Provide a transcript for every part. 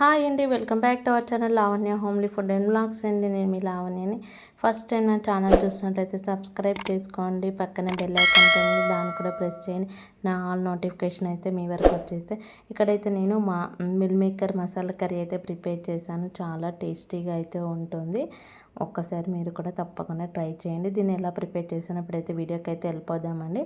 Hi అండి welcome back to our channel Lavanya homely food and blogs అండి. నేను మీ లావణ్యని. ఫస్ట్ టైం నా ఛానల్ చూసినట్లయితే సబ్స్క్రైబ్ చేసుకోండి. పక్కనే బెల్ ఐకాన్ ఉంటుంది దాన్ని కూడా ప్రెస్ చేయండి. నా ఆల్ నోటిఫికేషన్ అయితే మీ వరకు వచ్చేస్తే. ఇక్కడైతే నేను మా మిల్ మేకర్ మసాలా కర్రీ అయితే ప్రిపేర్ చేశాను. చాలా టేస్టీగా అయితే ఉంటుంది. ఒక్కసారి మీరు కూడా తప్పకుండా ట్రై చేయండి. దీన్ని ఎలా ప్రిపేర్ చేసినప్పుడైతే వీడియోకి అయితే వెళ్ళిపోదామండి.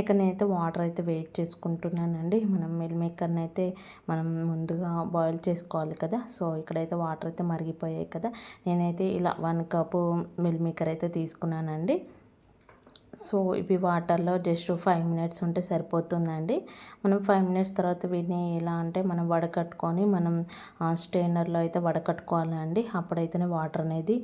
ఇక్కడ నేనైతే వాటర్ అయితే వెయిట్ చేసుకుంటున్నానండి మనం మిల్ మేకర్ని అయితే మనం ముందుగా బాయిల్ చేసుకోవాలి కదా. సో ఇక్కడైతే వాటర్ అయితే మరిగిపోయాయి కదా. నేనైతే ఇలా వన్ కప్పు మిల్ మేకర్ అయితే తీసుకున్నానండి. సో ఇవి వాటర్లో జస్ట్ ఫైవ్ మినిట్స్ ఉంటే సరిపోతుందండి. మనం ఫైవ్ మినిట్స్ తర్వాత వీటిని ఎలా అంటే మనం వడకట్టుకొని మనం స్టెయినర్లో అయితే వడకట్టుకోవాలండి. అప్పుడైతేనే వాటర్ అనేది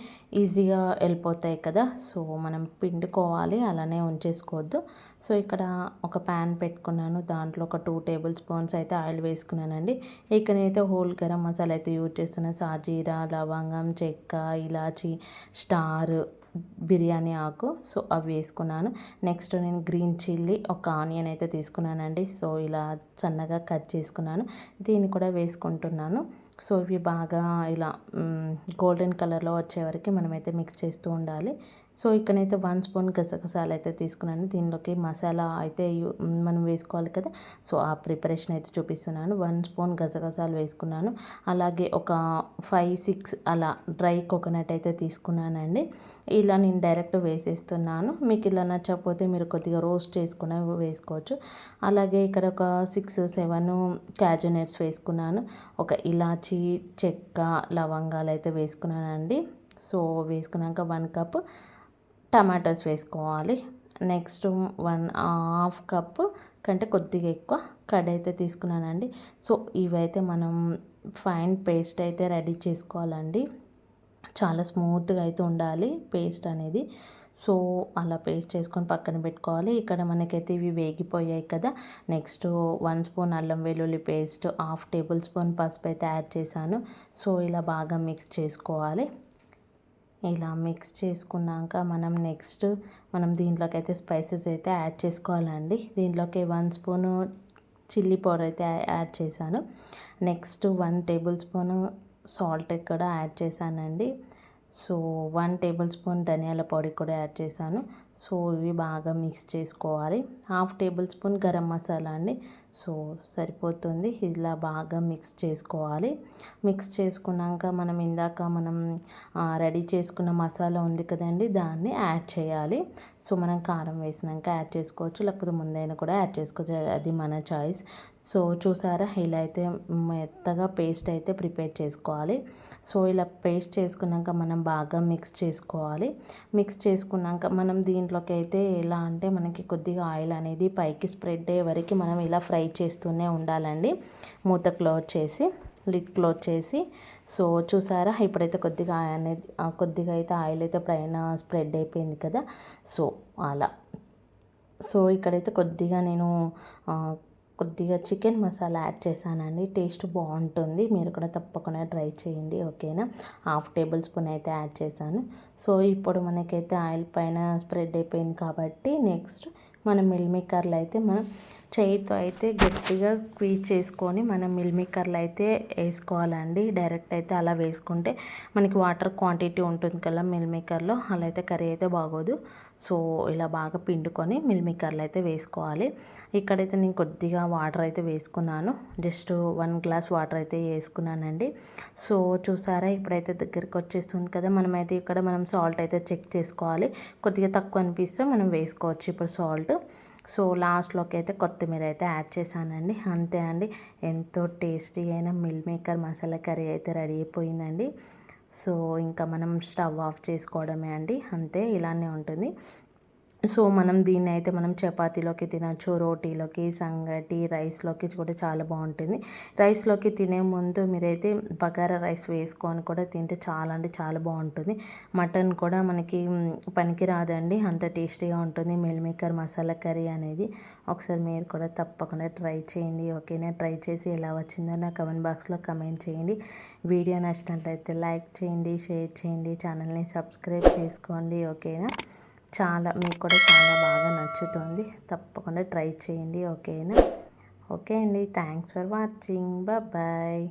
ఈజీగా వెళ్ళిపోతాయి కదా. సో మనం పిండుకోవాలి అలానే ఉంచేసుకోవద్దు. సో ఇక్కడ ఒక ప్యాన్ పెట్టుకున్నాను. దాంట్లో ఒక టూ టేబుల్ స్పూన్స్ అయితే ఆయిల్ వేసుకున్నానండి. ఇక్కడైతే హోల్ గరం మసాలా అయితే యూజ్ చేస్తున్నాను. సాజీరా లవంగం చెక్క ఇలాచి స్టార్ బిర్యానీ ఆకు. సో అవి వేసుకున్నాను. నెక్స్ట్ నేను గ్రీన్ చిల్లీ ఒక ఆనియన్ అయితే తీసుకున్నానండి. సో ఇలా సన్నగా కట్ చేసుకున్నాను. దీన్ని కూడా వేసుకుంటున్నాను. సో ఇవి బాగా ఇలా గోల్డెన్ కలర్లో వచ్చే వరకు మనమైతే మిక్స్ చేస్తూ ఉండాలి. సో ఇక్కడైతే వన్ స్పూన్ గసగసాలు అయితే తీసుకున్నాను. దీనిలోకి మసాలా అయితే మనం వేసుకోవాలి కదా. సో ఆ ప్రిపరేషన్ అయితే చూపిస్తున్నాను. వన్ స్పూన్ గసగసాలు వేసుకున్నాను. అలాగే ఒక ఫైవ్ సిక్స్ అలా డ్రై కోకోనట్ అయితే తీసుకున్నానండి. ఇలా నేను డైరెక్ట్ వేసేస్తున్నాను. మీకు ఇలా నచ్చకపోతే మీరు కొద్దిగా రోస్ట్ చేసుకున్న వేసుకోవచ్చు. అలాగే ఇక్కడ ఒక సిక్స్ సెవెన్ క్యాజునట్స్ వేసుకున్నాను. ఒక ఇలాచి చెక్క లవంగాలు అయితే వేసుకున్నానండి. సో వేసుకున్నాక వన్ కప్ టమాటోస్ వేసుకోవాలి. నెక్స్ట్ వన్ హాఫ్ కప్ కంటే కొద్దిగా ఎక్కువ కడ్ అయితే తీసుకున్నానండి. సో ఇవైతే మనం ఫైన్ పేస్ట్ అయితే రెడీ చేసుకోవాలండి. చాలా స్మూత్గా అయితే ఉండాలి పేస్ట్ అనేది. సో అలా పేస్ట్ చేసుకొని పక్కన పెట్టుకోవాలి. ఇక్కడ మనకైతే ఇవి వేగిపోయాయి కదా. నెక్స్ట్ వన్ స్పూన్ అల్లం వెల్లుల్లి పేస్ట్ హాఫ్ టేబుల్ స్పూన్ పసుపు అయితే యాడ్ చేశాను. సో ఇలా బాగా మిక్స్ చేసుకోవాలి. ఇలా మిక్స్ చేసుకున్నాక మనం నెక్స్ట్ మనం దీంట్లోకి అయితే స్పైసెస్ అయితే యాడ్ చేసుకోవాలండి. దీంట్లోకి వన్ స్పూను చిల్లీ పౌడర్ అయితే యాడ్ చేశాను. Next one table spoon salt కూడా యాడ్ చేశానండి. సో వన్ టేబుల్ స్పూన్ ధనియాల పొడి కూడా యాడ్ చేశాను. సో ఇవి బాగా మిక్స్ చేసుకోవాలి. Half table spoon garam masala అండి. సో సరిపోతుంది. ఇలా బాగా మిక్స్ చేసుకోవాలి. మిక్స్ చేసుకున్నాక మనం ఇందాక మనం రెడీ చేసుకున్న మసాలా ఉంది కదండి దాన్ని యాడ్ చేయాలి. సో మనం కారం వేసినాక యాడ్ చేసుకోవచ్చు. లేకపోతే ముందైనా కూడా యాడ్ చేసుకోవచ్చు. అది మన చాయిస్. సో చూసారా ఇలా అయితే మెత్తగా పేస్ట్ అయితే ప్రిపేర్ చేసుకోవాలి. సో ఇలా పేస్ట్ చేసుకున్నాక మనం బాగా మిక్స్ చేసుకోవాలి. మిక్స్ చేసుకున్నాక మనం దీంట్లోకి అయితే ఎలా అంటే మనకి కొద్దిగా ఆయిల్ అనేది పైకి స్ప్రెడ్ అయ్యే వరకు మనం ఇలా ఫ్రై చేస్తూనే ఉండాలండి. మూత క్లోజ్ చేసి లిడ్ క్లోజ్ చేసి. సో చూసారా? ఇప్పుడైతే కొద్దిగా అనేది కొద్దిగా అయితే ఆయిల్ అయితే పైన స్ప్రెడ్ అయిపోయింది కదా? సో అలా. సో ఇక్కడైతే కొద్దిగా నేను కొద్దిగా చికెన్ మసాలా యాడ్ చేశానండి. టేస్ట్ బాగుంటుంది. మీరు కూడా తప్పకుండా ట్రై చేయండి. ఓకేనా? హాఫ్ టేబుల్ స్పూన్ అయితే యాడ్ చేశాను. సో ఇప్పుడు మనకైతే ఆయిల్ పైన స్ప్రెడ్ అయిపోయింది కాబట్టి నెక్స్ట్ మన మిల్ మేకర్లు అయితే మనం చేయితో అయితే గట్టిగా స్క్వీజ్ చేసుకొని మనం మిల్ అయితే వేసుకోవాలండి. డైరెక్ట్ అయితే అలా వేసుకుంటే మనకి వాటర్ క్వాంటిటీ ఉంటుంది కదా మిల్మేకర్లో అలా అయితే కర్రీ అయితే బాగోదు. సో ఇలా బాగా పిండుకొని మిల్ అయితే వేసుకోవాలి. ఇక్కడైతే నేను కొద్దిగా వాటర్ అయితే వేసుకున్నాను. జస్ట్ వన్ గ్లాస్ వాటర్ అయితే వేసుకున్నానండి. సో చూసారా ఇప్పుడైతే దగ్గరికి వచ్చేస్తుంది కదా మనమైతే ఇక్కడ మనం సాల్ట్ అయితే చెక్ చేసుకోవాలి. కొద్దిగా తక్కువ అనిపిస్తే మనం వేసుకోవచ్చు ఇప్పుడు సాల్ట్. సో లాస్ట్లోకి అయితే కొత్తిమీర అయితే యాడ్ చేశానండి. అంతే అండి. ఎంతో టేస్టీ అయిన మిల్ మేకర్ మసాలా కర్రీ అయితే రెడీ అయిపోయిందండి. సో ఇంకా మనం స్టవ్ ఆఫ్ చేసుకోవడమే అండి. అంతే ఇలానే ఉంటుంది. సో మనం దీన్ని అయితే మనం చపాతీలోకి తినచ్చు రోటీలోకి సంగటి రైస్లోకి కూడా చాలా బాగుంటుంది. రైస్లోకి తినే ముందు మీరైతే బగారా రైస్ వేసుకొని కూడా తింటే చాలా అంటే చాలా బాగుంటుంది. మటన్ కూడా మనకి పనికి రాదండి అంత టేస్టీగా ఉంటుంది. మిల్ మేకర్ మసాలా కర్రీ అనేది ఒకసారి మీరు కూడా తప్పకుండా ట్రై చేయండి. ఓకేనా? ట్రై చేసి ఎలా వచ్చిందో నా కమెంట్ బాక్స్లో కమెంట్ చేయండి. వీడియో నచ్చినట్లయితే లైక్ చేయండి షేర్ చేయండి ఛానల్ని సబ్స్క్రైబ్ చేసుకోండి. ఓకేనా? చాలా మీకు కూడా చాలా బాగా నచ్చుతుంది. తప్పకుండా ట్రై చేయండి ఓకేనా? ఓకే అండి. Thanks for watching. బాయ్